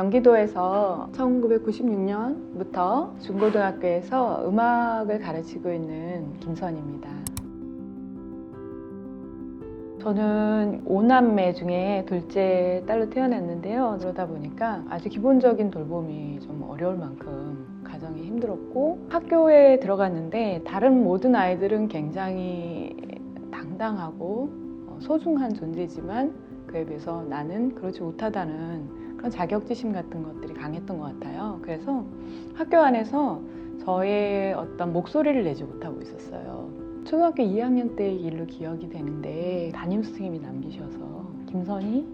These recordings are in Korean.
경기도에서 1996년부터 중고등학교에서 음악을 가르치고 있는 김선입니다. 저는 오남매 중에 둘째 딸로 태어났는데요. 그러다 보니까 아주 기본적인 돌봄이 좀 어려울 만큼 가정이 힘들었고 학교에 들어갔는데 다른 모든 아이들은 굉장히 당당하고 어, 소중한 존재지만 그에 비해서 나는 그렇지 못하다는 그런 자격지심 같은 것들이 강했던 것 같아요. 그래서 학교 안에서 저의 어떤 목소리를 내지 못하고 있었어요. 초등학교 2학년 때 일로 기억이 되는데 담임 선생님이 남기셔서 김선희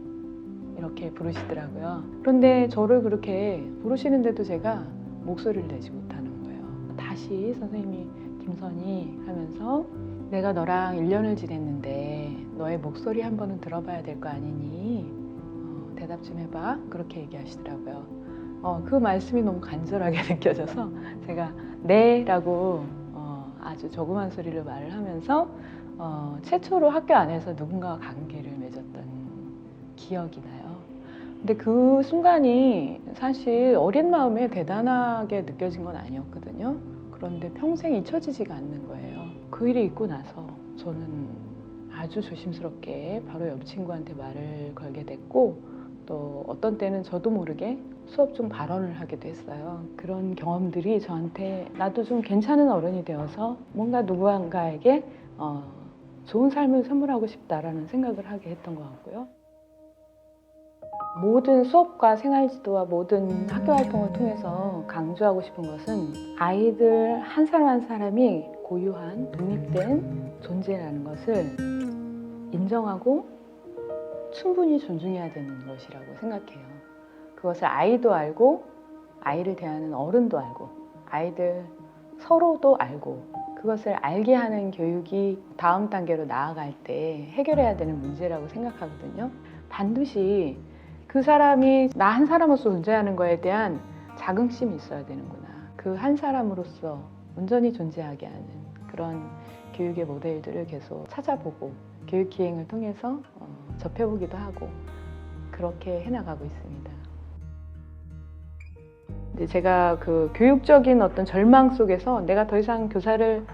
이렇게 부르시더라고요. 그런데 저를 그렇게 부르시는데도 제가 목소리를 내지 못하는 거예요. 다시 선생님이 김선희 하면서 내가 너랑 1년을 지냈는데 너의 목소리 한 번은 들어봐야 될 거 아니니 어, 대답 좀 해봐 그렇게 얘기하시더라고요. 어, 그 말씀이 너무 간절하게 느껴져서 제가 네 라고 어, 아주 조그만 소리로 말을 하면서 어, 최초로 학교 안에서 누군가와 관계를 맺었던 기억이 나요. 근데 그 순간이 사실 어린 마음에 대단하게 느껴진 건 아니었거든요. 그런데 평생 잊혀지지가 않는 거예요. 그 일이 있고 나서 저는 아주 조심스럽게 바로 옆 친구한테 말을 걸게 됐고 또 어떤 때는 저도 모르게 수업 중 발언을 하기도 했어요. 그런 경험들이 저한테 나도 좀 괜찮은 어른이 되어서 뭔가 누구한가에게 어, 좋은 삶을 선물하고 싶다라는 생각을 하게 했던 것 같고요. 모든 수업과 생활지도와 모든 학교 활동을 통해서 강조하고 싶은 것은 아이들 한 사람 한 사람이 고유한 독립된 존재라는 것을 인정하고 충분히 존중해야 되는 것이라고 생각해요. 그것을 아이도 알고 아이를 대하는 어른도 알고 아이들 서로도 알고 그것을 알게 하는 교육이 다음 단계로 나아갈 때 해결해야 되는 문제라고 생각하거든요. 반드시 그 사람이 나 한 사람으로서 존재하는 거에 대한 자긍심이 있어야 되는구나. 그 한 사람으로서 온전히 존재하게 하는 그런 교육의 모델들을 계속 찾아보고 교육 기행을 통해서 어, 접해보기도 하고 그렇게 해나가고 있습니다. 제가 그 교육적인 어떤 절망 속에서 내가 더 이상 교사를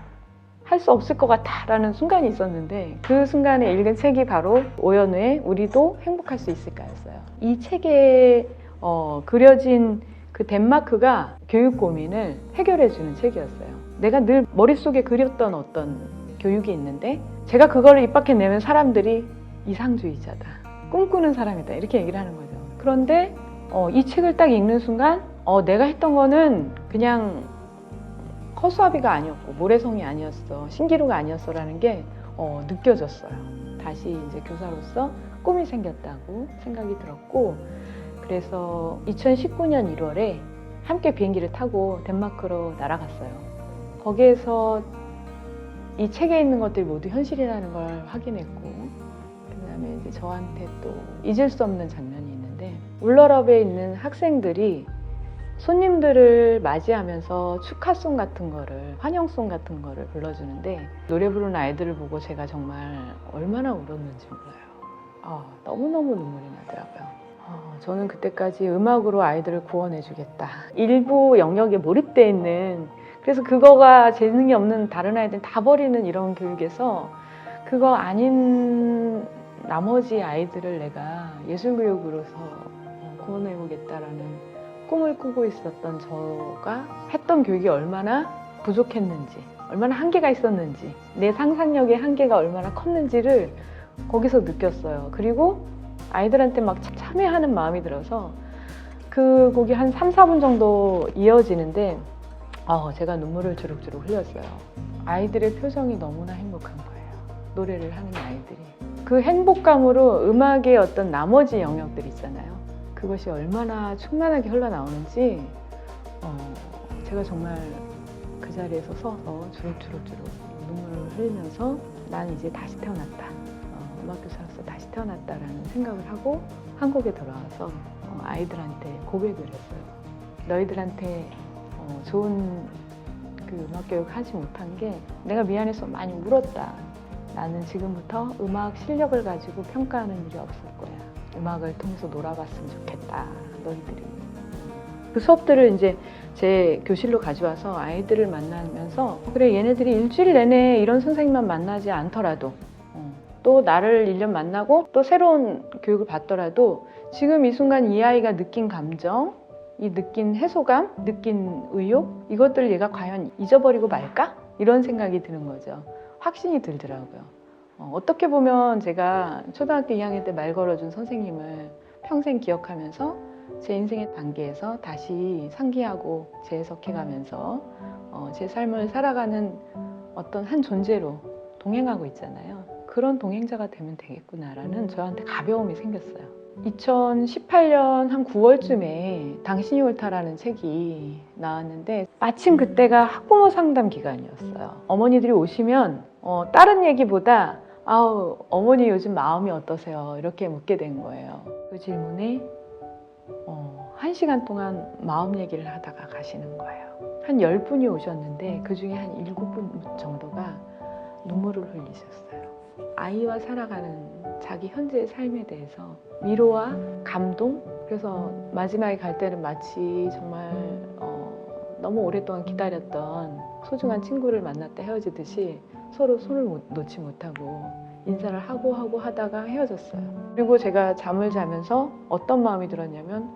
할 수 없을 것 같다라는 순간이 있었는데 그 순간에 읽은 책이 바로 오연우의 우리도 행복할 수 있을까였어요. 이 책에 어, 그려진 그 덴마크가 교육 고민을 해결해 주는 책이었어요. 내가 늘 머릿속에 그렸던 어떤 교육이 있는데 제가 그거를 입 밖에 내면 사람들이 이상주의자다. 꿈꾸는 사람이다. 이렇게 얘기를 하는 거죠. 그런데 어, 이 책을 딱 읽는 순간 어, 내가 했던 거는 그냥 허수아비가 아니었고 모래성이 아니었어 신기루가 아니었어라는 게 어, 느껴졌어요. 다시 이제 교사로서 꿈이 생겼다고 생각이 들었고 그래서 2019년 1월에 함께 비행기를 타고 덴마크로 날아갔어요. 거기에서 이 책에 있는 것들이 모두 현실이라는 걸 확인했고 그 다음에 이제 저한테 또 잊을 수 없는 장면이 있는데 울러럽에 있는 학생들이 손님들을 맞이하면서 축하송 같은 거를 환영송 같은 거를 불러주는데 노래 부르는 아이들을 보고 제가 정말 얼마나 울었는지 몰라요. 아, 너무너무 눈물이 나더라고요. 아, 저는 그때까지 음악으로 아이들을 구원해주겠다. 일부 영역에 몰입돼 있는 그래서 그거가 재능이 없는 다른 아이들 다 버리는 이런 교육에서 그거 아닌 나머지 아이들을 내가 예술교육으로서 구원해보겠다라는 꿈을 꾸고 있었던 저가 했던 교육이 얼마나 부족했는지, 얼마나 한계가 있었는지, 내 상상력의 한계가 얼마나 컸는지를 거기서 느꼈어요. 그리고 아이들한테 막 참여하는 마음이 들어서 그 곡이 한 3, 4분 정도 이어지는데 어, 제가 눈물을 주룩주룩 흘렸어요. 아이들의 표정이 너무나 행복한 거예요. 노래를 하는 아이들이. 그 행복감으로 음악의 어떤 나머지 영역들 있잖아요. 그것이 얼마나 충만하게 흘러나오는지 어, 제가 정말 그 자리에서 서서 주룩주룩주룩 눈물을 흘리면서 난 이제 다시 태어났다. 어, 음악교사로서 다시 태어났다라는 생각을 하고 한국에 돌아와서 어, 아이들한테 고백을 했어요. 너희들한테 어, 좋은 그 음악 교육 하지 못한 게 내가 미안해서 많이 울었다. 나는 지금부터 음악 실력을 가지고 평가하는 일이 없을 거야. 음악을 통해서 놀아봤으면 좋겠다. 너희들이. 그 수업들을 이제 제 교실로 가져와서 아이들을 만나면서 그래 얘네들이 일주일 내내 이런 선생님만 만나지 않더라도 어, 또 나를 1년 만나고 또 새로운 교육을 받더라도 지금 이 순간 이 아이가 느낀 감정 이 느낀 해소감, 느낀 의욕 이것들을 얘가 과연 잊어버리고 말까? 이런 생각이 드는 거죠. 확신이 들더라고요. 어, 어떻게 보면 제가 초등학교 2학년 때 말 걸어준 선생님을 평생 기억하면서 제 인생의 단계에서 다시 상기하고 재해석해가면서 어, 제 삶을 살아가는 어떤 한 존재로 동행하고 있잖아요. 그런 동행자가 되면 되겠구나라는 저한테 가벼움이 생겼어요. 2018년 한 9월쯤에 당신이 옳다라는 책이 나왔는데 마침 그때가 학부모 상담 기간이었어요. 어머니들이 오시면 어, 다른 얘기보다 아우 어머니 요즘 마음이 어떠세요? 이렇게 묻게 된 거예요. 그 질문에 어, 한 시간 동안 마음 얘기를 하다가 가시는 거예요. 한 10분이 오셨는데 그 중에 한 7분 정도가 눈물을 흘리셨어요. 아이와 살아가는 자기 현재의 삶에 대해서 위로와 감동 그래서 마지막에 갈 때는 마치 정말 어, 너무 오랫동안 기다렸던 소중한 친구를 만났다 헤어지듯이 서로 손을 못- 놓지 못하고 인사를 하고 하고 하다가 헤어졌어요. 그리고 제가 잠을 자면서 어떤 마음이 들었냐면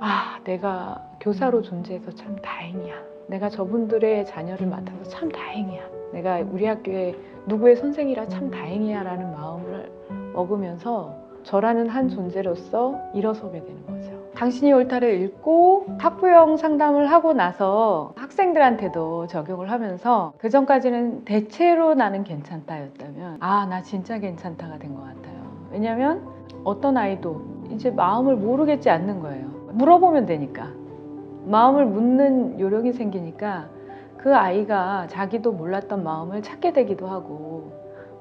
아 내가 교사로 존재해서 참 다행이야. 내가 저분들의 자녀를 맡아서 참 다행이야. 내가 우리 학교에 누구의 선생이라 참 다행이야 라는 마음을 먹으면서 저라는 한 존재로서 일어서게 되는 거죠. 당신이 옳다를 읽고 학부형 상담을 하고 나서 학생들한테도 적용을 하면서 그 전까지는 대체로 나는 괜찮다였다면 아 나 진짜 괜찮다가 된 것 같아요. 왜냐하면 어떤 아이도 이제 마음을 모르겠지 않는 거예요. 물어보면 되니까 마음을 묻는 요령이 생기니까 그 아이가 자기도 몰랐던 마음을 찾게 되기도 하고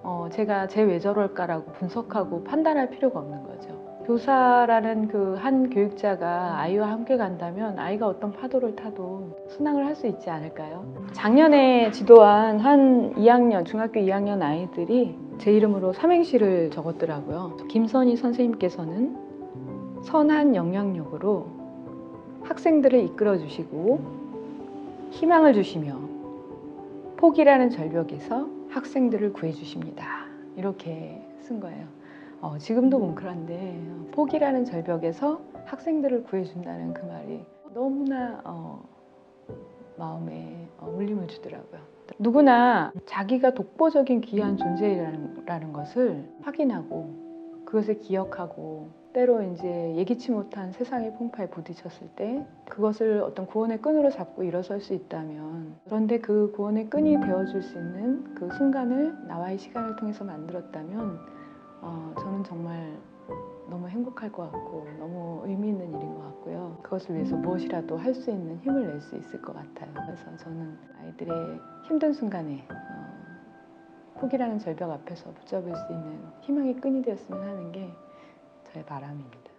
어, 제가 쟤왜 저럴까라고 분석하고 판단할 필요가 없는 거죠. 교사라는 그 한 교육자가 아이와 함께 간다면 아이가 어떤 파도를 타도 순항을 할 수 있지 않을까요? 작년에 지도한 한 2학년, 중학교 2학년 아이들이 제 이름으로 삼행시를 적었더라고요. 김선희 선생님께서는 선한 영향력으로 학생들을 이끌어 주시고 희망을 주시며 포기라는 절벽에서 학생들을 구해 주십니다. 이렇게 쓴 거예요. 어, 지금도 뭉클한데 포기라는 절벽에서 학생들을 구해준다는 그 말이 너무나 어, 마음에 어, 울림을 주더라고요. 누구나 자기가 독보적인 귀한 존재라는 것을 확인하고 그것을 기억하고 때로 이제 예기치 못한 세상의 풍파에 부딪혔을 때 그것을 어떤 구원의 끈으로 잡고 일어설 수 있다면 그런데 그 구원의 끈이 되어줄 수 있는 그 순간을 나와의 시간을 통해서 만들었다면 어, 저는 정말 너무 행복할 것 같고 너무 의미 있는 일인 것 같고요. 그것을 위해서 무엇이라도 할 수 있는 힘을 낼 수 있을 것 같아요. 그래서 저는 아이들의 힘든 순간에 어, 포기라는 절벽 앞에서 붙잡을 수 있는 희망의 끈이 되었으면 하는 게 저의 바람입니다.